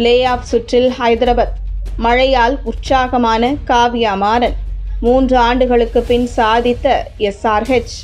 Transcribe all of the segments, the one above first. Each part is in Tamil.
பிளே ஆஃப் சுற்றில் ஹைதராபாத். மழையால் உற்சாகமான காவ்யா மாறன். மூன்று ஆண்டுகளுக்கு பின் சாதித்த எஸ்ஆர்ஹெச்.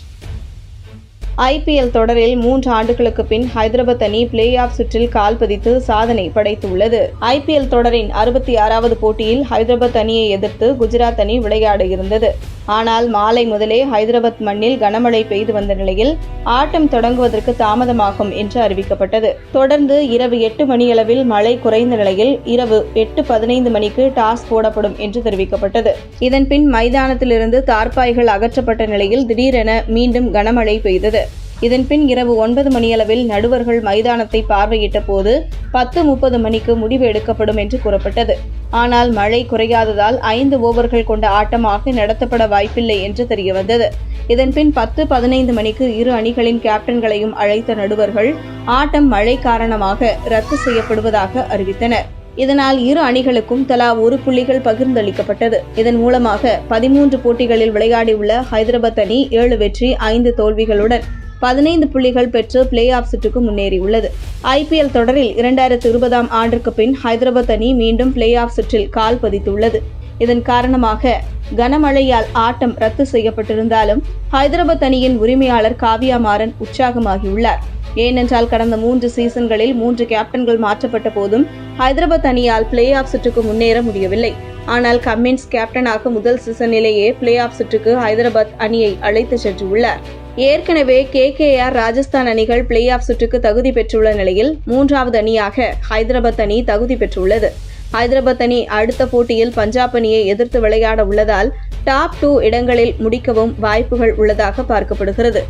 ஐபிஎல் தொடரில் மூன்று ஆண்டுகளுக்கு பின் ஹைதராபாத் அணி பிளே ஆஃப் சுற்றில் கால் பதித்து சாதனை படைத்துள்ளது. ஐபிஎல் தொடரின் அறுபத்தி ஆறாவது போட்டியில் ஹைதராபாத் அணியை எதிர்த்து குஜராத் அணி விளையாட இருந்தது. ஆனால் மாலை முதலே ஹைதராபாத் மண்ணில் கனமழை பெய்து வந்த நிலையில் ஆட்டம் தொடங்குவதற்கு தாமதமாகும் என்று அறிவிக்கப்பட்டது. தொடர்ந்து இரவு எட்டு மணியளவில் மழை குறைந்த நிலையில் இரவு எட்டு பதினைந்து மணிக்கு டாஸ் போடப்படும் என்று தெரிவிக்கப்பட்டது. இதன்பின் மைதானத்திலிருந்து தார்பாய்கள் அகற்றப்பட்ட நிலையில் திடீரென மீண்டும் கனமழை பெய்தது. இதன்பின் இரவு ஒன்பது மணியளவில் நடுவர்கள் மைதானத்தை பார்வையிட்ட போது பத்து முப்பது மணிக்கு முடிவு எடுக்கப்படும் என்று கூறப்பட்டது. ஆனால் மழை குறையாததால் ஐந்து ஓவர்கள் கொண்ட ஆட்டமாக நடத்தப்பட வாய்ப்பில்லை என்று தெரியவந்தது. இதன்பின் பத்து பதினைந்து மணிக்கு இரு அணிகளின் கேப்டன்களையும் அழைத்த நடுவர்கள் ஆட்டம் மழை காரணமாக ரத்து செய்யப்படுவதாக அறிவித்தனர். இதனால் இரு அணிகளுக்கும் தலா ஒரு புள்ளிகள் பகிர்ந்தளிக்கப்பட்டது. இதன் மூலமாக பதிமூன்று போட்டிகளில் விளையாடியுள்ள ஹைதராபாத் அணி ஏழு வெற்றி ஐந்து தோல்விகளுடன் பதினைந்து புள்ளிகள் பெற்று பிளே ஆஃப் சுற்றுக்கு முன்னேறியுள்ளது. ஐபிஎல் தொடரில் இரண்டாயிரத்து இருபதாம் ஆண்டிற்கு பின் ஹைதராபாத் அணி மீண்டும் பிளே ஆஃப் சுற்றில் கால் பதித்துள்ளது. இதன் காரணமாக கனமழையால் ஆட்டம் ரத்து செய்யப்பட்டிருந்தாலும் ஹைதராபாத் அணியின் உரிமையாளர் காவியா மாறன் உற்சாகமாகியுள்ளார். ஏனென்றால் கடந்த மூன்று சீசன்களில் மூன்று கேப்டன்கள் மாற்றப்பட்ட போதும் ஹைதராபாத் அணியால் பிளே ஆஃப் சுற்றுக்கு முன்னேற முடியவில்லை. ஆனால் கம்மின்ஸ் கேப்டனாக முதல் சீசனிலேயே பிளே ஆஃப் சுற்றுக்கு ஹைதராபாத் அணியை அழைத்து சென்றுள்ளார். ஏற்கனவே கேகேஆர் ராஜஸ்தான் அணிகள் பிளே ஆஃப் சுற்றுக்கு தகுதி பெற்றுள்ள நிலையில் மூன்றாவது அணியாக ஹைதராபாத் அணி தகுதி பெற்றுள்ளது. ஹைதராபாத் அணி அடுத்த போட்டியில் பஞ்சாப் அணியை எதிர்த்து விளையாட உள்ளதால் டாப் டூ இடங்களில் முடிக்கவும் வாய்ப்புகள் உள்ளதாக பார்க்கப்படுகிறது.